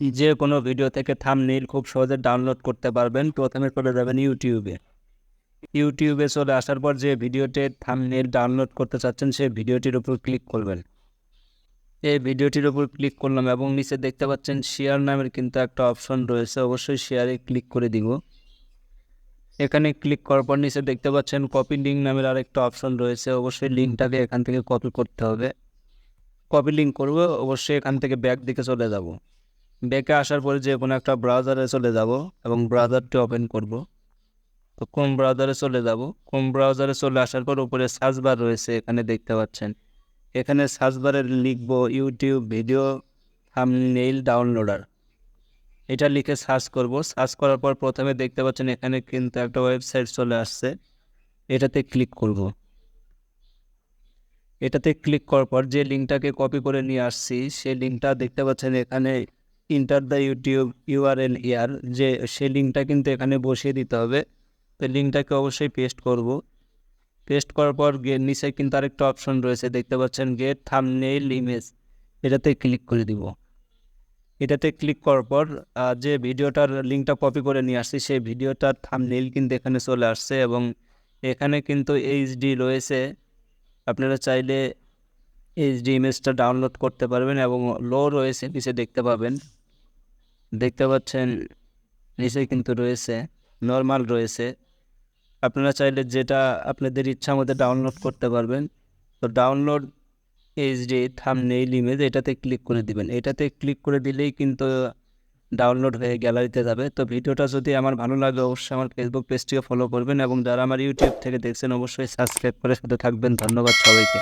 যে কোনো ভিডিও থেকে থামনেইল খুব সহজে ডাউনলোড করতে পারবেন। প্রথমে চলে যাবেন ইউটিউবে ইউটিউবে চলে আসার পর যে ভিডিওতে থামনেইল ডাউনলোড করতে চাচ্ছেন, সেই ভিডিওটির উপর ক্লিক করবেন। এই ভিডিওটির উপর ক্লিক করলাম এবং নিচে দেখতে পাচ্ছেন শেয়ার নামের কিন্তু একটা অপশন রয়েছে। অবশ্যই শেয়ারে ক্লিক করে দিব। এখানে ক্লিক করার পর নিচে দেখতে পাচ্ছেন কপি লিঙ্ক নামের আরেকটা অপশন রয়েছে। অবশ্যই লিঙ্কটাকে এখান থেকে কপি করতে হবে। কপি লিঙ্ক করব, অবশ্যই এখান থেকে ব্যাক দিকে চলে যাব। ব্যাকে আসার পরে যে কোনো একটা ব্রাউজারে চলে যাব এবং ব্রাউজারটি ওপেন করব। তো কোন ব্রাউজারে চলে যাব? কোন ব্রাউজারে চলে আসার পর উপরে সার্চ বার রয়েছে, এখানে দেখতে পাচ্ছেন। এখানে সার্চ বারে লিখব ইউটিউব ভিডিও থাম্বনেইল ডাউনলোডার এটা লিখে সার্চ করব। সার্চ করার পর প্রথমে দেখতে পাচ্ছেন এখানে কিন্তু একটা ওয়েবসাইট চলে আসছে। এটাতে ক্লিক করব। এটাতে ক্লিক করার পর যে লিঙ্কটাকে কপি করে নিয়ে আসছি, সেই লিঙ্কটা দেখতে পাচ্ছেন এখানে ইন্টার দ্য ইউটিউব ইউআরএল ইয়ার যে সেই লিঙ্কটা কিন্তু এখানে বসিয়ে দিতে হবে। তো লিঙ্কটাকে অবশ্যই পেস্ট করব। পেস্ট করার পর গে নিচে কিন্তু আরেকটা অপশন রয়েছে। দেখতে পাচ্ছেন গেট থামনেইল ইমেজ এটাতে ক্লিক করে দিব। এটাতে ক্লিক করার পর যে ভিডিওটার লিঙ্কটা কপি করে নিয়ে আসছি, সেই ভিডিওটার থাম থামনেইল কিন্তু এখানে চলে আসছে এবং এখানে কিন্তু এইচডি রয়েছে। আপনারা চাইলে এইচডি ইমেজটা ডাউনলোড করতে পারবেন এবং লো রয়েছে, নিচে দেখতে পাবেন। দেখতে পাচ্ছেন, নিচে কিন্তু রয়েছে নর্মাল রয়েছে। আপনারা চাইলে যেটা আপনাদের ইচ্ছা মতো ডাউনলোড করতে পারবেন। তো ডাউনলোড এইচডি থামনেইল ইমেজ এটাতে ক্লিক করে দিবেন। এটাতে ক্লিক করে দিলেই কিন্তু ডাউনলোড হয়ে গ্যালারিতে যাবে। তো ভিডিওটা যদি আমার ভালো লাগে, অবশ্যই আমার ফেসবুক পেজটিকে ফলো করবেন এবং যারা আমার ইউটিউব থেকে দেখছেন, অবশ্যই সাবস্ক্রাইব করে সাথে থাকবেন। ধন্যবাদ সবাইকে।